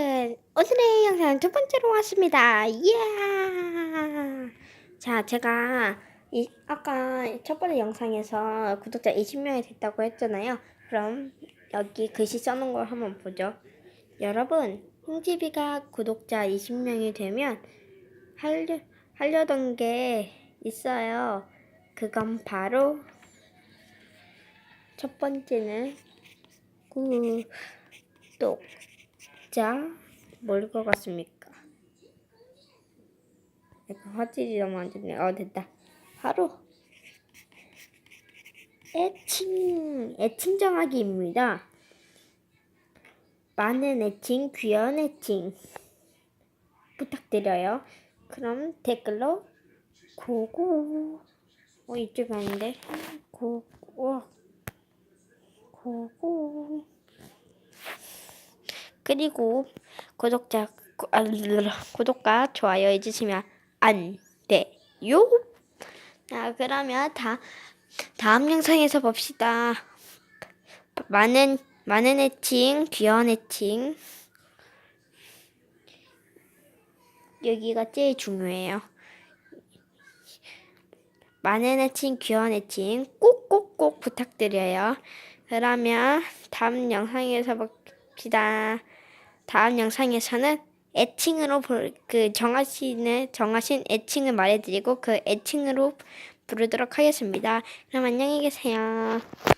오늘의 영상 두 번째로 왔습니다. 이야! 자, 제가 이, 아까 첫 번째 영상에서 구독자 20명이 됐다고 했잖아요. 그럼 여기 글씨 써놓은 걸 한번 보죠. 여러분, 홍지비가 구독자 20명이 되면 하려, 하려던 게 있어요. 그건 바로 첫 번째는 구독. 자, 뭘 것 같습니까? 약간 화질이 너무 안 좋네. 어, 됐다. 바로 애칭, 애칭 정하기입니다. 많은 애칭, 귀여운 애칭 부탁드려요. 그럼 댓글로 고고. 어, 이쪽 아닌데. 고고. 고고. 그리고 구독자 구- 아, 구독과 좋아요 해주시면 안 돼요. 자 그러면 다 다음 영상에서 봅시다. 많은 많은 애칭 귀여운 애칭 여기가 제일 중요해요. 많은 애칭 귀여운 애칭 꼭꼭꼭 부탁드려요. 그러면 다음 영상에서 봅시다. 다음 영상에서는 애칭으로 볼- 그 정하시는 정하신 애칭을 말해드리고 그 애칭으로 부르도록 하겠습니다. 그럼 안녕히 계세요. 와!